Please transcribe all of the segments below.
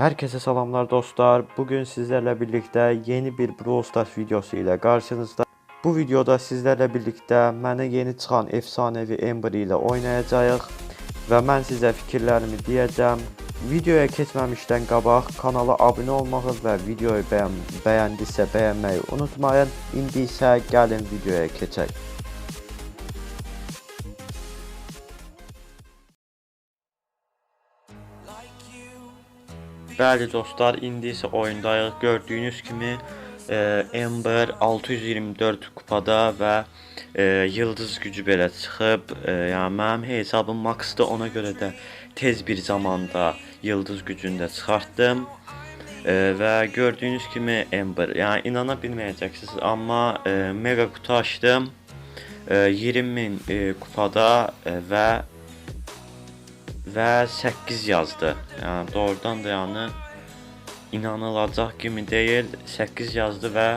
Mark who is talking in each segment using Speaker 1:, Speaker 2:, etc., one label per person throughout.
Speaker 1: Herkese selamlar dostlar. Bugün sizlerle birlikte yeni bir Brawl Stars videosu ile karşınızda. Bu videoda sizlerle birlikte mənə yeni çıxan efsanevi Ember ile oynayacağıq və mən sizə fikirlərimi deyəcəm. Videoya keçməmişdən qabaq kanala abunə olmağı və videoyu bəyən bəyəndisə bəyənməyi unutmayın. İndi isə gəlin videoya keçək. Bəli dostlar, indi isə oyundayıq. Gördüyünüz kimi e, Ember 624 kupada və e, yıldız gücü belə çıxıb. E, yəni mənim hesabım maxdır, ona görə də tez bir zamanda yıldız gücünü də çıxartdım. E, və gördüyünüz kimi Ember, yəni inana bilməyəcəksiniz, amma e, mega kutu açdım. E, 20000 e, kupada e, və və 8 yazdı. Yəni doğrudan da yəni inanılacaq kimi deyil. 8 yazdı və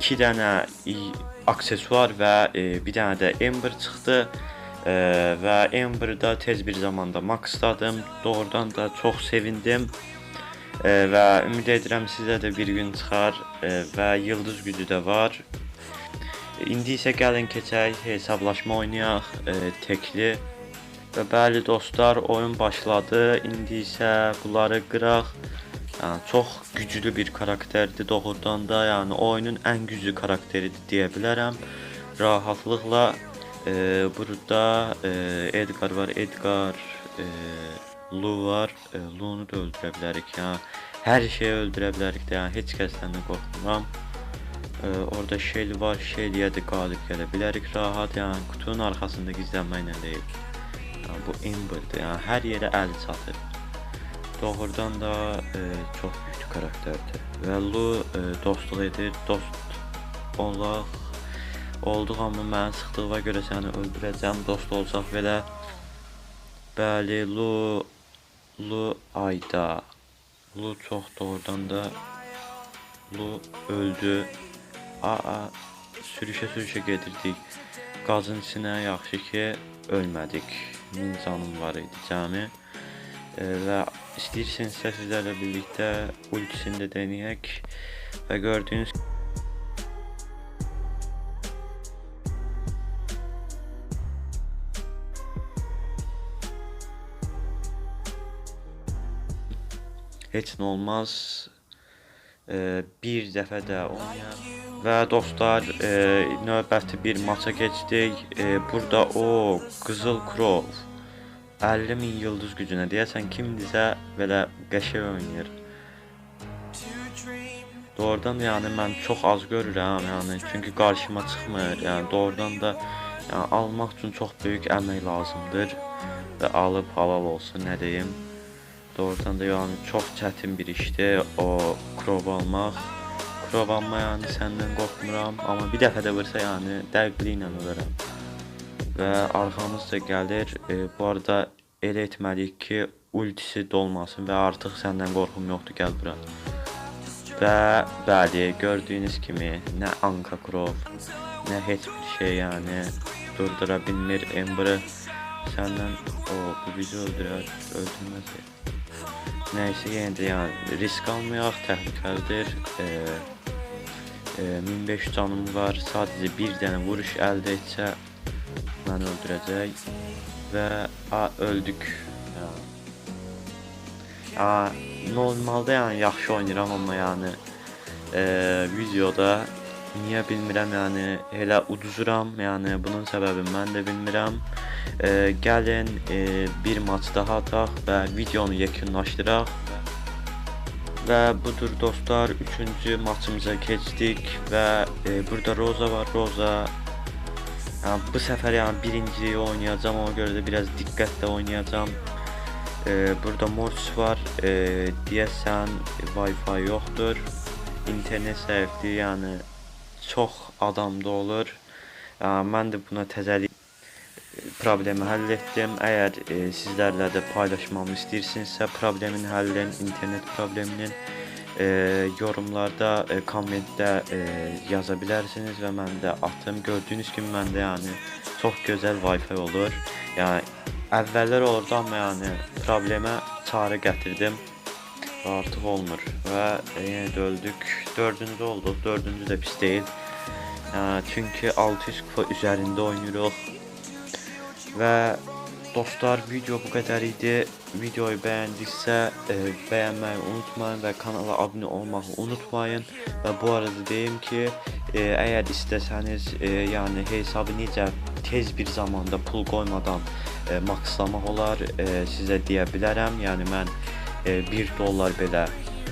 Speaker 1: 2 dənə i- aksesuar və e, bir dənə də Ember çıxdı. E, və Ember'da tez bir zamanda maxladım. Doğrudan da çox sevindim. E, və ümid edirəm sizə də bir gün çıxar e, və yıldız gücü də var. İndi isə gəlin keçək hesablaşma oynayaq, e, tekli. Və bəli dostlar, oyun başladı. İndi isə bunları qıraq. Yəni çox güclü bir karakterdir doğrudan da, yəni oyunun ən güclü karakteridir deyə bilərəm. Rahatlıqla e, burada e, Edgar var, Edgar, e, Lu var. E, Lu'nu da öldürə bilərik ya. Hər şeyi öldürə bilərik də, yəni heç kəsdən də. E, orada Shelly var, Shelly'yə də qalib gələ bilərik rahat, yəni qutunun arxasında gizlənməklə deyil. Yəni, bu Ember'dir. Yəni hər yerə əl çatır. Doğrudan da e, çox güclü karakterdir. Və Lu e, dostluq edir, dost olaq olduq amma məni sıxdığına görə səni öldürəcəm. Dost olsaq belə. Bəli, Lu Lu ayda. Lu çox doğrudan da Lu öldü. Aa, sürüşə-sürüşə gedirdik. Qazın içinə yaxşı ki ölmədik. 1000 canım var idi cəmi. E, və istəyirsinizsə sizlərlə birlikdə ultisini də denəyək. Və gördüyünüz heç nə olmaz. E, bir dəfə də oynayaq. Və dostlar, e, növbəti bir maça keçdik. E, burada o Qızıl Krov 50 min yıldız gücünə deyəsən kimdirsə belə qəşəng oynayır. Doğrudan da yəni mən çox az görürəm, yəni çünki qarşıma çıxmır. Yəni doğrudan da yəni almaq üçün çox böyük əmək lazımdır və alıb halal olsun nə deyim. Doğrudan da yəni çox çətin bir işdir o krov almaq. Krov alma yəni səndən qorxmuram, amma bir dəfə də vursa yəni dəqiqliklə ölərəm. Və arxamızda gəlir. E, bu arada elə etməliyik ki, ultisi dolmasın və artıq səndən qorxum yoxdur, gəl bura. Və bəli, gördüyünüz kimi nə Anka Krov, nə heç bir şey yəni durdura bilmir Ember'ı. Səndən o bu bizi öldürər, öldürməz. Nəysə yenə də yəni risk almayaq, təhlükəlidir. E, e, 1500 canım var. Sadəcə bir dənə vuruş əldə etsə məni öldürəcək və a öldük. Ya. A normalda yəni yaxşı oynayıram amma yəni e, videoda niyə bilmirəm yəni elə uduzuram. Yəni bunun səbəbini mən də bilmirəm. E, gəlin e, bir maç daha ataq və videonu yekunlaşdıraq. Və budur dostlar, üçüncü maçımıza keçdik və e, burada Roza var. Roza Yəni bu səfər yəni birinci oynayacağam, ona görə də biraz diqqətlə oynayacağam. Ee, burada Mortis var. Ee, deyəsən Wi-Fi yoxdur. İnternet zəifdir, yəni çox adamda olur. Mən də buna təzəlik problemi həll etdim. Əgər e, sizlərlə də paylaşmamı istəyirsinizsə, problemin həllini, internet probleminin e, yorumlarda, e, kommentdə e, yaza bilərsiniz və mən də atım. Gördüyünüz kimi məndə yəni çox gözəl Wi-Fi olur. Yəni əvvəllər olurdu amma yəni problemə çarə gətirdim. Artık olmur ve yine de öldük. Dördüncü olduk. Dördüncü de pis değil. Yani çünkü 600 kupa üzerinde oynuyoruz. Ve dostlar video bu kadar idi. Videoyu beğendiyse e, beğenmeyi unutmayın ve kanala abone olmayı unutmayın. Ve bu arada diyeyim ki e, eğer isteseniz e, yani hesabı necə tez bir zamanda pul koymadan e, makslamaq olar e, sizə deyə bilərəm. Yəni mən 1 dollar belə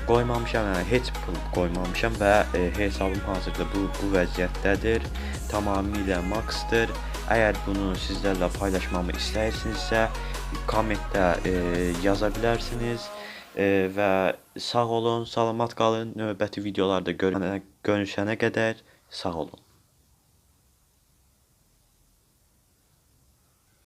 Speaker 1: qoymamışam, yəni heç pul qoymamışam və e, hesabım hazırda bu bu vəziyyətdədir. Tamamilə maksdır. Əgər bunu sizlərlə paylaşmamı istəyirsinizsə, kommentdə e, yaza bilərsiniz. E, və sağ olun, salamat qalın. Növbəti videolarda görənə, görüşənə qədər sağ olun.